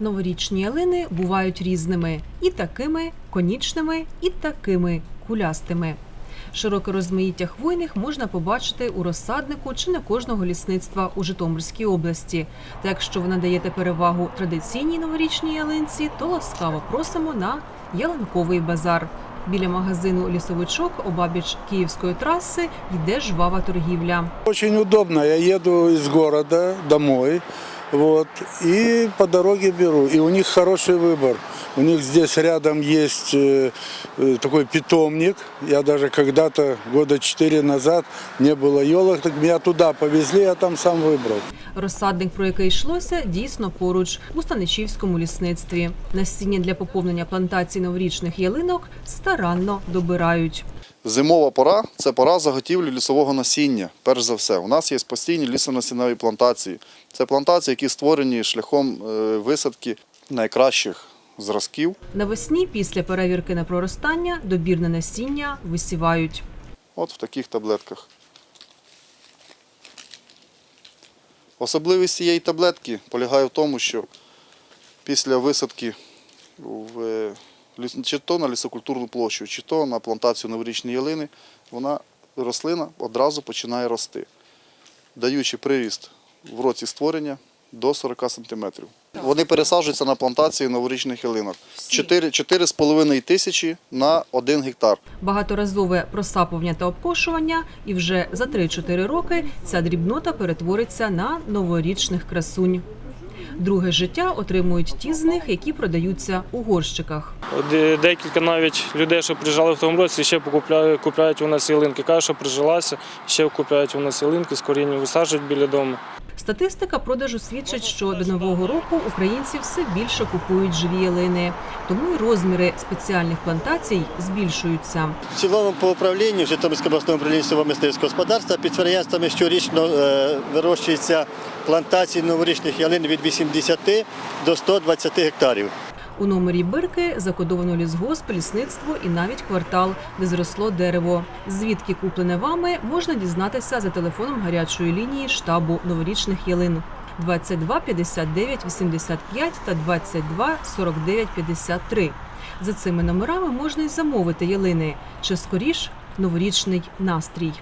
Новорічні ялини бувають різними і такими конічними, і такими кулястими. Широке розмаїття хвойних можна побачити у розсаднику чи не кожного лісництва у Житомирській області. Та якщо ви надаєте перевагу традиційній новорічній ялинці, то ласкаво просимо на ялинковий базар. Біля магазину лісовичок обабіч київської траси йде жвава торгівля. Очень удобно. Я еду из города домой, вот, и по дороге беру. И у них хороший выбор. У них здесь рядом есть э, э, такой питомник. Я даже когда-то, года четыре назад, не было елок, так меня туда повезли, я там сам выбрал. Розсадник, про який йшлося, дійсно поруч у Станичівському лісництві. Насіння для поповнення плантацій новорічних ялинок старанно добирають. Зимова пора це пора заготівлі лісового насіння. Перш за все, у нас є постійні лісонасіннові плантації. Це плантації, які створені шляхом е, висадки найкращих зразків. Навесні, після перевірки на проростання, добірне насіння висівають. От в таких таблетках. Особливість цієї таблетки полягає в тому, що після висадки в, е, чи то на лісокультурну площу, чи то на плантацію новорічної ялини, вона рослина одразу починає рости, даючи приріст в році створення до 40 см. Вони пересаджуються на плантації новорічних ялинок. 4,5 тисячі на 1 гектар. Багаторазове просапування та обкошування, і вже за 3-4 роки ця дрібнота перетвориться на новорічних красунь. Друге життя отримують ті з них, які продаються у горщиках. Декілька навіть людей, що приїжджали в тому році, ще покупляють, купляють у нас ялинки. Кажуть, що прижилася, ще купляють у нас ялинки з корінням, висаджують біля дому. Статистика продажу свідчить, що до нового року українці все більше купують живі ялини, тому й розміри спеціальних плантацій збільшуються. В цілому по управлінню Житомирського обласного управління сільськогосподарського господарства підприємствами щорічно е, вирощується плантації новорічних ялин від 80 до 120 гектарів. У номері бирки закодовано лісгосп, лісництво і навіть квартал, де зросло дерево. Звідки куплене вами можна дізнатися за телефоном гарячої лінії штабу новорічних ялин 22 59 85 та 22 49 53. За цими номерами можна й замовити ялини чи скоріш новорічний настрій.